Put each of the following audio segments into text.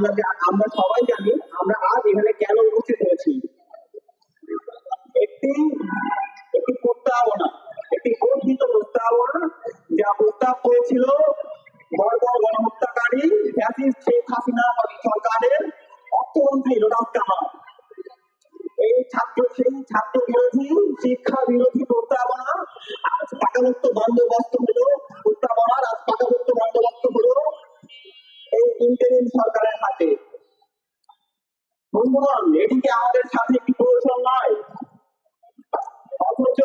আমরা আমরা সবাই জানি আমরা আজ এখানে কেন উপস্থিত হয়েছি। একটি একটি প্রস্তাবনা, একটি গর্হিত প্রস্তাবনা যা প্রস্তাব করেছিল বর্বর গণহত্যাকারী ফ্যাসিস্ট শেখ হাসিনা সরকারের অর্থমন্ত্রী ডোনাল্ড ট্রাম্প। এই ছাত্র সেই ছাত্র বিরোধী, শিক্ষা বিরোধী প্রস্তাবনা আজ পাকামুক্ত বন্দোবস্ত হলো। প্রস্তাবনার আজ পাকামুক্ত ইন্টারিম সরকারের হাতে। বন্ধুগণ এটিকে আমাদের সাথে একটি কৌশল নয় অথচ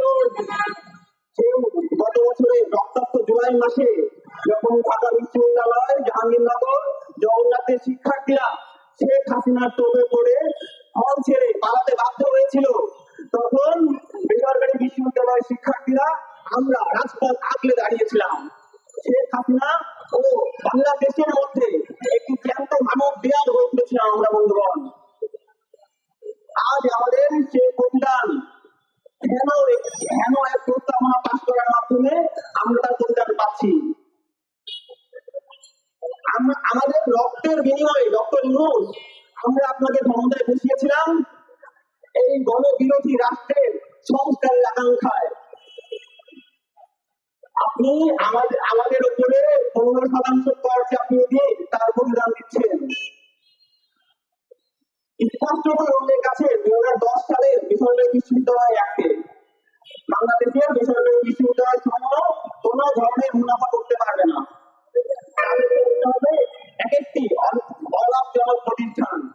গত বছরে রক্তাক্ত জুলাই মাসে যখন ঢাকা বিশ্ববিদ্যালয়, জাহাঙ্গীরনগর, জগন্নাথের শিক্ষার্থীরা শেখ হাসিনার টোপে পড়ে হল ছেড়ে পালাতে বাধ্য হয়েছিল, তখন বেসরকারি বিশ্ববিদ্যালয়ের শিক্ষার্থীরা আমরা রাজপথ আগলে দাঁড়িয়েছিলাম। শেখ হাসিনা ও, বাংলাদেশের মধ্যে একটি জ্যান্ত মানব হয়ে উঠেছিলাম আমরা, বন্ধুগণ। আজ আমাদের সেই প্রতিদান হেন এক- প্রস্তাবনা পাশ করার মাধ্যমে আমরা তার পাচ্ছি? আমাদের রক্তের বিনিময়ে, ডক্টর ইউনুস, আমরা আপনাকে ক্ষমতায় বসিয়েছিলাম এই গণবিরোধী রাষ্ট্রের সংস্কারের আকাঙ্ক্ষায়। আপনি আমাদের আমাদের উপরে পনেরো শতাংশ কর চাপিয়ে দিয়ে তার প্রতিদান দিচ্ছেন। বাংলাদেশের ধরনের মুনাফা করতে পারবে না অল- অলাভজনক প্রতিষ্ঠান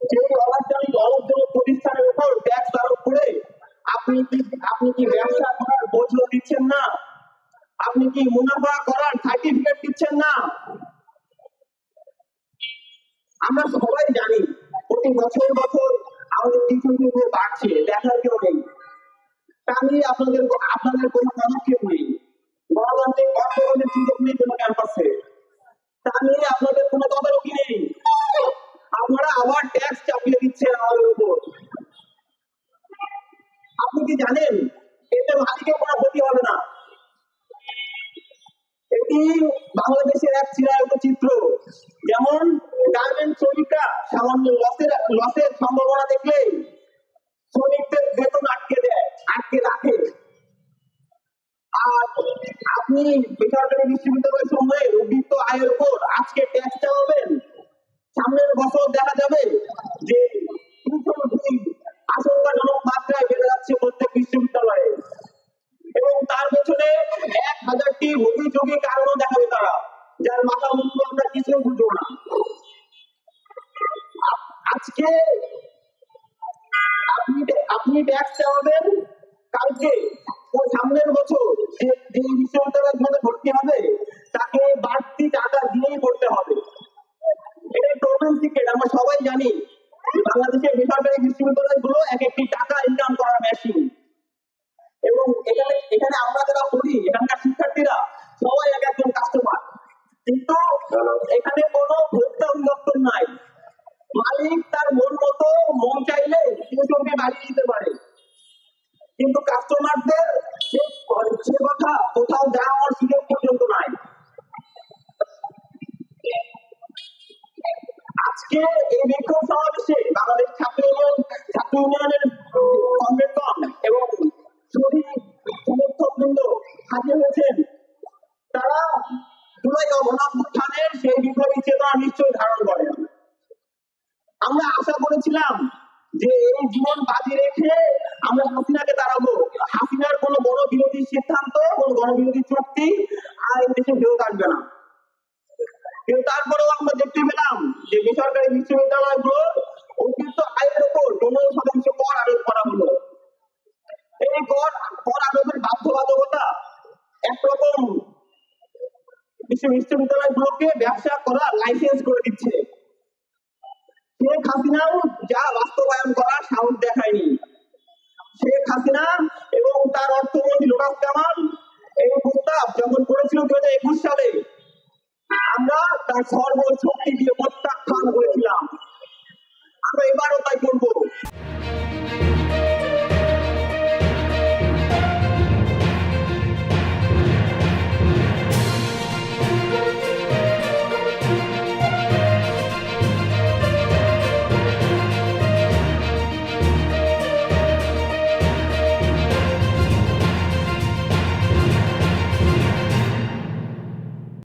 সেই অলাভজনক অলাভজনক প্রতিষ্ঠানের উপর ট্যাক্স আরোপ করে আপনি কি আপনি কি ব্যবসা করার বোঝ দিচ্ছেন না? আপনি কি মুনাফা করার সার্টিফিকেট দিচ্ছেন না? আমরা সবাই জানি, প্রতি বছর বছর আমাদের ফিগুলো বাড়ছে, দেখার কেউ নেই। তা নিয়ে আপনাদের আপনাদের কোনো পদক্ষেপ নেই। গণতান্ত্রিক অর্থনৈতিক সুযোগ নেই কোনো ক্যাম্পাসে। তা নিয়ে আপনাদের কোনো তদারকি নেই। আপনারা আবার ট্যাক্স চাপিয়ে দিচ্ছেন আমাদের উপর। আপনি কি জানেন? এতে মালিকের কোনো ক্ষতি হবে না। এটি বাংলাদেশের এক চিরায়ত চিত্র। যেমন গার্মেন্ট শ্রমিকরা সামান্য লসের লসের সম্ভাবনা দেখলে শ্রমিকদের বেতন আটকে দেয়, আটকে রাখে। আর আপনি বেসরকারি বিশ্ববিদ্যালয় সময়ে উদ্বৃত্ত আয়ের উপর আজকে ট্যাক্স চালাবেন, সামনের বছর দেখা যাবে যে টিউশন ফি আশঙ্কাজনক মাত্রায় বেড়ে যাচ্ছে প্রত্যেক বিশ্ববিদ্যালয়ে। এবং তার পেছনে এক হাজারটি অভিযোগী কারণও দেখাবে তারা, যার মাথা মুন্ডু আমরা কিছু বুঝব না। আজকে আপনি আপনি ট্যাক্স চাওয়াবেন কালকে, ও সামনের বছর যে যে বিশ্ববিদ্যালয় মধ্যে ভর্তি হবে, তাকে বাড়তি টাকা দিয়েই পড়তে হবে। এটা টোটাল টিকেট আমরা সবাই জানি। বাংলাদেশের বেসরকারি বিশ্ববিদ্যালয়গুলো এক একটি টাকা ইনকাম করার মেশিন এবং এখানে এখানে আমরা যারা পড়ি, এখানকার শিক্ষার্থীরা সবাই এক একজন কাস্টমার কিন্তু এখানে কোনো ভোক্তা নাই। মালিক তার মন মতো, মন চাইলে টিউশনকে বাড়িয়ে দিতে পারে। কিন্তু কাস্টমারদের সে কথা কোথাও যাওয়ার সুযোগ পর্যন্ত নাই আজকে এই বিক্ষোভ সমাবেশে বাংলাদেশ ছাত্র ইউনিয়ন, ছাত্র ইউনিয়নের কংগ্রেসগণ এবং শহীদ সমর্থক বৃন্দ হাজির হয়েছেন। তারা জুলাই সেই বিপ্লবী চেতনা নিশ্চয়ই ধারণ করেন আমরা আশা করেছিলাম যে এই জীবন বাজি রেখে আমরা হাসিনাকে দাঁড়াবো। হাসিনার কোনো বড় বিরোধী সিদ্ধান্ত, কোনো গণবিরোধী চুক্তি আর এই দেশে ফেরত আসবে না। কিন্তু তারপরেও আমরা দেখতে পেলাম যে বেসরকারি বিশ্ববিদ্যালয়গুলো অতিরিক্ত আয়ের উপর পনেরো শতাংশ কর আরোপ করা হলো। এই কর কর আরোপের বাধ্যবাধকতা একরকম বিশ্ব বিশ্ববিদ্যালয়গুলোকে ব্যবসা করা লাইসেন্স করে দিচ্ছে। শেখ হাসিনাও যা বাস্তবায়ন করার সাহস দেখায়নি। শেখ হাসিনা এবং তার অর্থমন্ত্রী লোটাস কামাল এই প্রস্তাব যখন করেছিল দু হাজার একুশ সালে সর্বশক্তি দিয়ে প্রত্যাখ্যান করেছিলাম। আমরা এবারও তাই করব